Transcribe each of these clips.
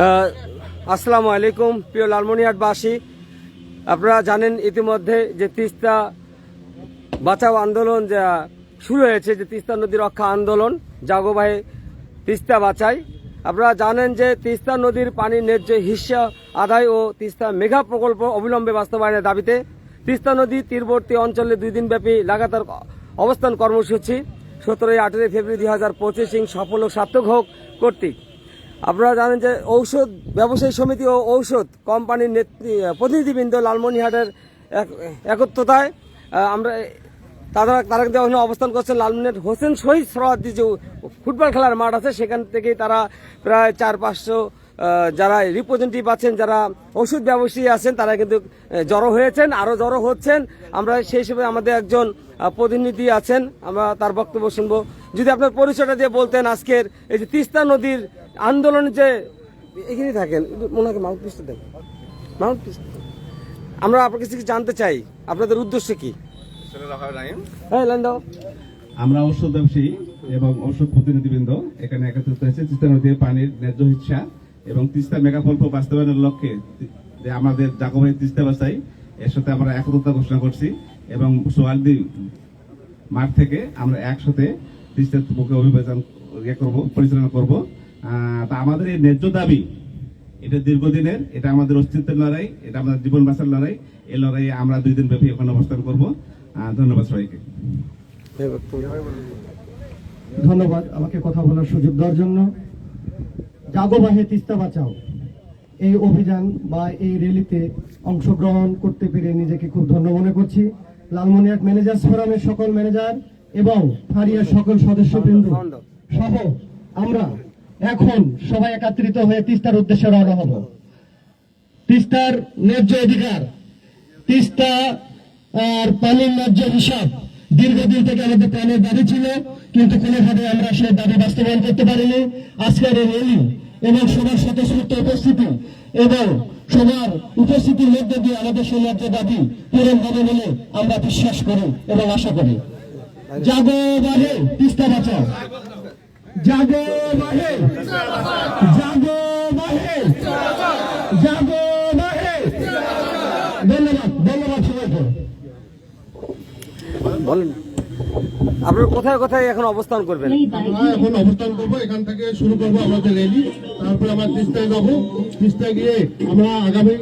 আসসালামু আলাইকুম, প্রিয় লালমনিহাটবাসী। আপনারা জানেন ইতিমধ্যে যে তিস্তা বাঁচাও আন্দোলন যা শুরু হয়েছে, যে তিস্তা নদী রক্ষা আন্দোলন জাগোবাহে তিস্তা বাঁচাই। আপনারা জানেন যে তিস্তা নদীর পানির ন্যায্য হিস্সা আদায় ও তিস্তা মেঘা প্রকল্প অবিলম্বে বাস্তবায়নের দাবিতে তিস্তা নদী তীরবর্তী অঞ্চলে দুই দিনব্যাপী লাগাতার অবস্থান কর্মসূচি। সতেরোই আঠেরোই ফেব্রুয়ারি দুই হাজার পঁচিশ সফল ও সার্থক হোক কর্তৃক। আপনারা জানেন যে ঔষধ ব্যবসায়ী সমিতি ও ঔষধ কোম্পানির নেতৃ, প্রতিনিধিবৃন্দ লালমনিহাটের এক- একত্রতায় আমরা তারা তারা কিন্তু ওখানে অবস্থান করছেন লালমনিহাট হোসেন শহীদ সরাদি যে ফুটবল খেলার মাঠ আছে, সেখান থেকেই তারা প্রায় চার পাঁচশো যারা রিপ্রেজেন্টেটিভ আছেন, যারা ওষুধ ব্যবসায়ী আছেন, তারা কিন্তু জড়ো হয়েছেন আরও জড়ো হচ্ছেন। আমরা সেই হিসেবে আমাদের একজন প্রতিনিধি আছেন, আমরা তার বক্তব্য শুনব। যদি আপনার পরিচয়টা দিয়ে বলতেন আজকের এই যে তিস্তা নদীর আন্দোলন যে এখানেই থাকেন ওনাকে মাউথ পিসটা দেন। মাউথ পিস আমরা আপনার কাছে কিছু জানতে চাই আপনাদের উদ্দেশ্য কি? হ্যাঁ লাইন দাও। আমরা ঔষধ ব্যবসায়ী এবং ঔষধ প্রতিনিধিবৃন্দ এখানে একত্রিত হয়েছে তিস্তা নদীর পানির ন্যায্য হিসা এবং তিস্তা মেগা প্রকল্প বাস্তবায়নের লক্ষ্যে যে আমাদের জাগোভাই তিস্তা বাসাই এর সাথে আমরা একত্রতা ঘোষণা করছি এবং সোয়ালদি মাঠ থেকে আমরা একসাথে তিস্তার বুকে অভিযান ইয়ে করব পরিচালনা করব। তা আমাদের এই ন্যায্য দাবি, এটা দীর্ঘদিনের, এটা আমাদের অস্তিত্বের লড়াই, এটা আমাদের জীবন বাঁচার লড়াই, এই লড়াইয়ে আমরা দুই দিন ব্যাপী ওখানে অবস্থান করব। ধন্যবাদ সবাইকে। ধন্যবাদ আমাকে কথা বলার সুযোগ দেওয়ার জন্য। জাগোবাহে তিস্তা বাঁচাও। এই অভিযান বা এই র্যালিতে অংশগ্রহণ করতে পেরে নিজেকে খুব ধন্য মনে করছি। লালমনিরহাট ম্যানেজার্স ফোরামের সকল ম্যানেজার এবং ফারিয়ার সকল সদস্যবৃন্দ সহ আমরা এখন সবাই একত্রিত হয়ে তিস্তার উদ্দেশ্যে রওনা হব। তিস্তার ন্যায্য অধিকার, তিস্তা আর পানির ন্যায্য হিসাব দীর্ঘদিন থেকে আমাদের প্রাণের দাবি ছিল, কিন্তু কোনোভাবে আমরা সে দাবি বাস্তবায়ন করতে পারিনি। আজকের এই র্যালি এবং সবার স্বতঃস্ফূর্ত উপস্থিতি এবং সবার উপস্থিতির মধ্যে দিয়ে আমাদের সেই ন্যায্য দাবি পূরণ হবে বলে আমরা বিশ্বাস করি এবং আশা করি। জাগো বাহে তিস্তা বাঁচাও। জাগো বাহে জাগো বাহে জাগো বাহে ধন্যবাদ ধন্যবাদ সবাইকে বলেন আপনারা কোথায় কোথায় এখন অবস্থান করবেন এখন অবস্থান করব এখান থেকে শুরু করব আমাদের র্যালি তারপরে আমরা তিস্তায় যাব তিস্তায় গিয়ে আমরা আগামী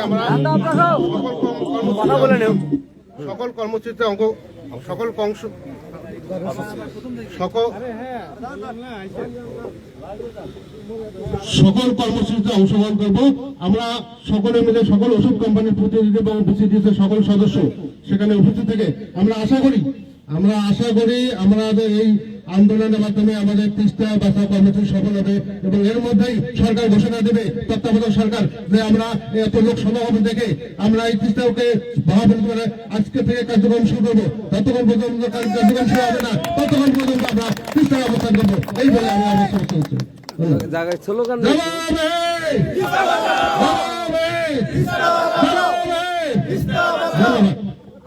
আমরা সকল কর্মসূচিতে অঙ্গ সকল কংস সকল সকল কর্মসূচিতে অংশগ্রহণ করব। আমরা সকলে মিলে সকল ওষুধ কোম্পানির প্রতিনিধি এবং বিসিডিএস সকল সদস্য সেখানে উপস্থিত থেকে আমরা আশা করি, আমরা আশা করি আমরা এই আন্দোলনের মাধ্যমে আমাদের তিস্তা বাসা কর্মসূচি সফল হবে এবং এর মধ্যেই সরকার ঘোষণা দেবে তত্ত্বাবধায়ক সরকার যে আমরা এত লোক সমাগম দেখে আমরা এই তিস্তাকে মহাবলী করে আজকে থেকে কার্যক্রম শুরু করব। ততক্ষণ পর্যন্ত কার্যক্রম শুরু হবে না ততক্ষণ পর্যন্ত আমরা তিস্তায় অবস্থান করব। এই বলে আমি জায়গায় স্লোগান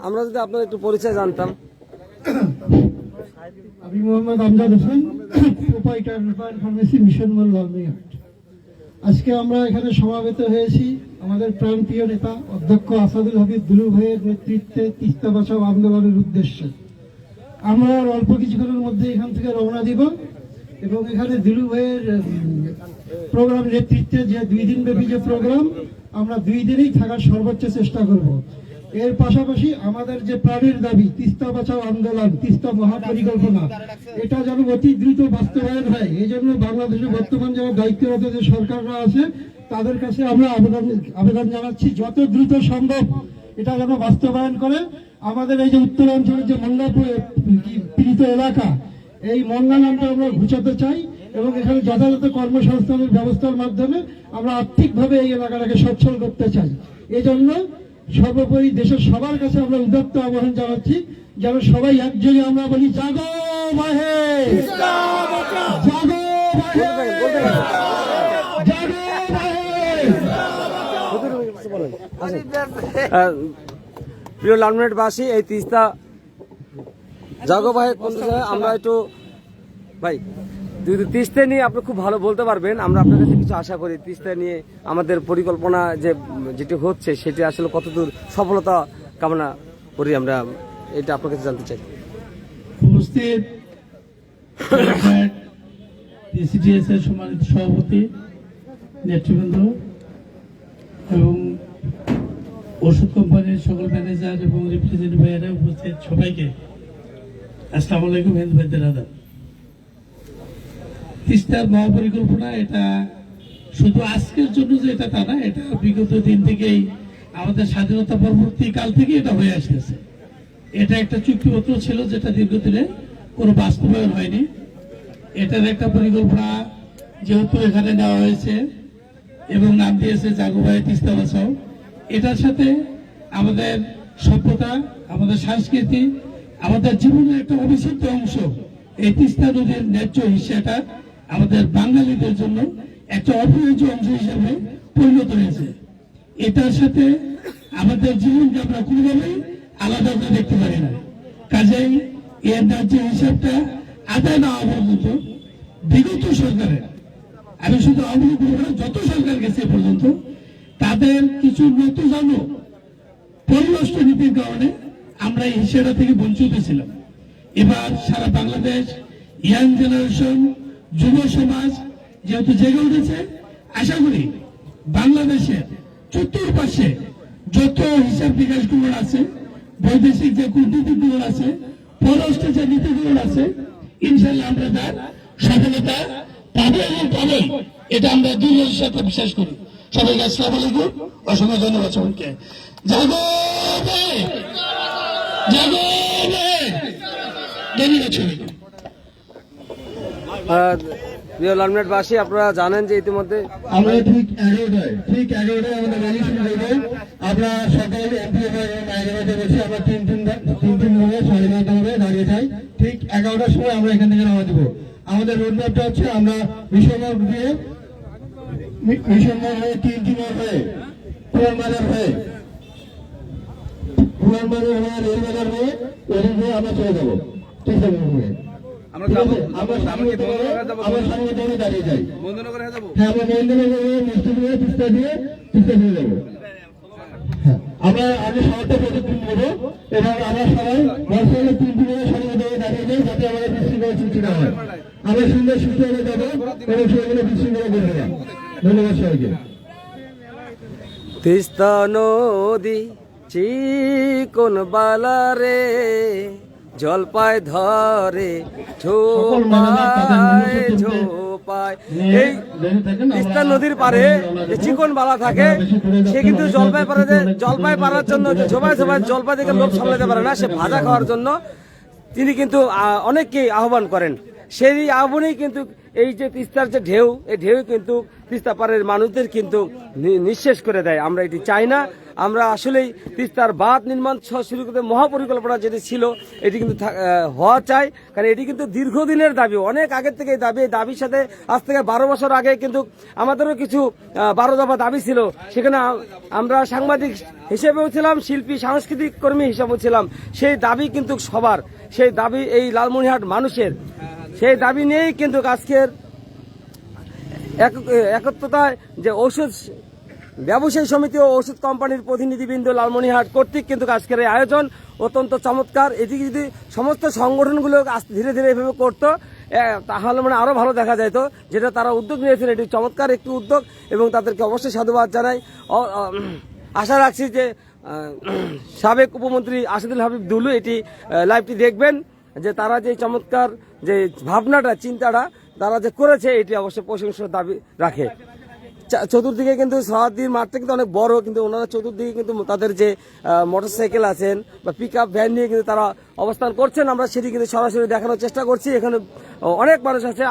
আমরা যদি আপনার একটু পরিচয় জানতাম। আমি Mohammad Amjad Hossain, proprietor pharmacy mission মোল লালমিহাট আজকে আমরা এখানে সমাবেত হয়েছি আমাদের প্রাণপ্রিয় নেতা অধ্যক্ষ আসাদুল হাবিব দুলু ভাইয়ের নেতৃত্বে তিস্তা বাঁচাও আন্দোলনের উদ্দেশ্যে। আমরা অল্প কিছুক্ষণের মধ্যে এখান থেকে রওনা দিব এবং এখানে দিলু ভাইয়ের প্রোগ্রাম নেতৃত্বে যে দুই দিন ব্যাপী যে প্রোগ্রাম, আমরা দুই দিনেই থাকার সর্বোচ্চ চেষ্টা করব। এর পাশাপাশি আমাদের যে প্রাণের দাবি, তিস্তা বাঁচাও আন্দোলন, তিস্তা মহাপরিকল্পনা, এটা যেন অতি দ্রুত বাস্তবায়ন হয়। এই জন্য বাংলাদেশের বর্তমান যারা দায়িত্বরত যে সরকাররা আছে, তাদের কাছে আমরা আবেদন আবেদন জানাচ্ছি, যত দ্রুত সম্ভব এটা যেন বাস্তবায়ন করে। আমাদের এই যে উত্তরাঞ্চলের যে মন্ডা পীড়িত এলাকা, এই মন্ডা নামটা আমরা ঘুচাতে চাই এবং এখানে যথাযথ কর্মসংস্থানের ব্যবস্থার মাধ্যমে আমরা আর্থিকভাবে এই এলাকাটাকে সচ্ছল করতে চাই। এজন্য সর্বোপরি দেশের সবার কাছে আমরা উদাত্ত আহ্বান জানাচ্ছি, যেন সবাই একযোগে আমরা বলি, জাগো বাহে জাগো বাহে জাগো প্রিয় এই তিস্তা জগবাহের আমরা একটু ভাই যদি তিস্তা নিয়ে আপনি খুব ভালো বলতে পারবেন, আমরা আপনার কাছে কিছু আশা করি। তিস্তা নিয়ে আমাদের পরিকল্পনা যে, যেটি হচ্ছে, সেটি আসলে কতদূর সফলতা কামনা করি আমরা, এটা আপনার কাছে জানতে চাই। সম্মানিত সভাপতি, নেতৃবৃন্দ এবং ওষুধ কোম্পানির সকল ম্যানেজার এবং রিপ্রেজেন্টেটিভ উপস্থিত সবাইকে। আসসালামু আলাইকুম, হিন্দু তিস্তার মহাপরিকল্পনা, এটা শুধু আজকের জন্য যে এটা তা না, এটা বিগত দিন থেকেই আমাদের স্বাধীনতা পরবর্তী কাল থেকে এটা হয়ে আসতেছে। এটা একটা চুক্তিপত্র ছিল যেটা দীর্ঘদিনে কোনো বাস্তবায়ন হয়নি। এটার একটা পরিকল্পনা যেহেতু এখানে নেওয়া হয়েছে এবং নাম দিয়েছে জাগুবাই তিস্তা বাঁচাও এটার সাথে আমাদের সভ্যতা, আমাদের সংস্কৃতি, আমাদের জীবনের একটা অবিচ্ছেদ্য অংশ, এই তিস্তা নদীর ন্যায্য হিসাটা আমাদের বাঙালিদের জন্য একটা অপরিহার্য অংশ হিসাবে পরিণত হয়েছে। এটার সাথে আমাদের জীবনকে আমরা কোনোভাবেই আলাদা করে দেখতে পারি না। কাজেই এর ন্যায্য হিসাবটা আদায় না হওয়া পর্যন্ত বিগত সরকারের আমি শুধু আওয়ামী না, যত সরকার গেছে পর্যন্ত তাদের কিছু নতুন পরিবেষ্ট নীতির কারণে আমরা এই হিসেবে থেকে বঞ্চিত ছিলাম। এবার সারা বাংলাদেশ ইয়াং জেনারেশন যুব সমাজ যেহেতু জেগে উঠেছে, আশা করি বাংলাদেশের চতুর্পাশে যত হিসাব বিকাশগুলো আছে, বৈদেশিক যে কূটনীতিগুলো আছে, পররাষ্ট্র যে নীতিগুলো আছে ইনশাল্লাহ আমরা তার সফলতা পাবো এবং পাবো এটা আমরা দূরের সাথে বিশ্বাস করি। সবাইকে আসসালাম আলাইকুম, অসংখ্য ধন্যবাদ সবাইকে। জাগো জাগো প্রিয় লালমেটবাসী আপনারা জানেন যে ইতিমধ্যে আমরা ঠিক এগারোটায় ঠিক এগারোটায় আমাদের র্যালি শুরু করব আমরা সকাল এমপি এগারোটা বসে আমরা তিন তিন তিন তিন ভাবে সাড়ে নয়টা হবে দাঁড়িয়ে যাই ঠিক এগারোটার সময় আমরা এখান থেকে রওনা দেবো। আমাদের রোড ম্যাপটা হচ্ছে আমরা মিশনমার্গ দিয়ে মি- হয়ে তিন তিন হয়ে পুরানবাজার হয়ে পুরানবাজার হয়ে রেলবাজার হয়ে ওদিক দিয়ে আমরা চলে যাব। ঠিক আছে আমরা যাব আমরা সামনে আমরা কি বন্ধুরা যাব? আমরা সামনে থেকে দাঁড়িয়ে যাই। বন্ধুনগরে যাব। হ্যাঁ আমরা মন্দিরে যাব মিষ্টি দিয়ে তিস্তা দিয়ে যাব। হ্যাঁ, আমরা আমি সবাইকে প্রতিদিন নেব এবং আমরা সবাই বর্ষাকে তিন দিনের সঙ্গে দিয়ে দাঁড়িয়ে যাই যাতে আমাদের বিশৃঙ্খলা সৃষ্টি না হয়। আমরা সুন্দর সুস্থ যাব এবং সেগুলো বিশৃঙ্খলা করব না ধন্যবাদ সবাইকে। তিস্তা নদী চিকন বালারে জলপায় ধরে ঝোপায় ঝোপায়। এই তিস্তা নদীর পারে যে চিকন বালা থাকে সে কিন্তু জলপাই পারে যে জলপাই পারার জন্য ঝোপায় ঝোপায় জলপাই থেকে লোক সামলাতে পারে না সে ভাজা খাওয়ার জন্য তিনি কিন্তু আহ, অনেককে আহ্বান করেন। সেই আহ্বানেই কিন্তু এই যে তিস্তার যে ঢেউ এই ঢেউ কিন্তু তিস্তা পাড়ের মানুষদের কিন্তু নিঃশেষ করে দেয়। আমরা এটি চাই না। আমরা আসলেই তিস্তার বাঁধ নির্মাণ সহ শুরু করতে মহাপরিকল্পনা যেটি ছিল, এটি কিন্তু হওয়া চাই। কারণ এটি কিন্তু দীর্ঘদিনের দাবি। অনেক আগের থেকে দাবি দাবির সাথে আজ থেকে বারো বছর আগে কিন্তু আমাদেরও কিছু বারো দফা দাবি ছিল। সেখানে আমরা সাংবাদিক হিসেবেও ছিলাম, শিল্পী, সাংস্কৃতিক কর্মী হিসেবেও ছিলাম। সেই দাবি কিন্তু সবার। সেই দাবি এই লালমনিহাট মানুষের। সেই দাবি নিয়েই কিন্তু আজকের এক- একত্রতায় যে ঔষধ ব্যবসায়ী সমিতি ও ওষুধ কোম্পানির প্রতিনিধিবৃন্দ লালমনিরহাট কর্তৃক কিন্তু আজকের এই আয়োজন অত্যন্ত চমৎকার। এটি যদি সমস্ত সংগঠনগুলো ধীরে ধীরে এভাবে করতো তাহলে মানে আরও ভালো দেখা যেত যেটা তারা উদ্যোগ নিয়েছেন, এটি চমৎকার একটি উদ্যোগ এবং তাদেরকে অবশ্যই সাধুবাদ জানাই। আশা রাখছি যে সাবেক উপমন্ত্রী আসাদুল হাবিব দুলু এটি লাইভটি দেখবেন, যে তারা যে চমৎকার যে ভাবনাটা, চিন্তাটা তারা যে করেছে, এটি অবশ্যই প্রশংসার দাবি রাখে। চতুর্দিকে কিন্তু সহাদির মাঠটা কিন্তু অনেক বড়, কিন্তু ওনারা চতুর্দিকে কিন্তু তাদের যে মোটর সাইকেল আছেন বা পিক আপ ভ্যান নিয়ে কিন্তু তারা অবস্থান করছেন। আমরা সেটি কিন্তু সরাসরি দেখানোর চেষ্টা করছি। এখানে অনেক মানুষ আছে।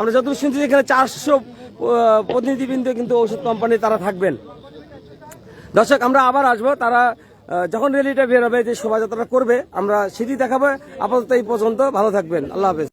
আমরা যতটুকু শুনছি এখানে চারশো প্রতিনিধিবৃন্দ কিন্তু ওষুধ কোম্পানি তারা থাকবেন। দর্শক, আমরা আবার আসব। তারা যখন র্যালিটা বের হবে যে শোভাযাত্রা করবে, আমরা সেটি দেখাবো। আপাতত এই পর্যন্ত। ভালো থাকবেন। আল্লাহ হাফেজ।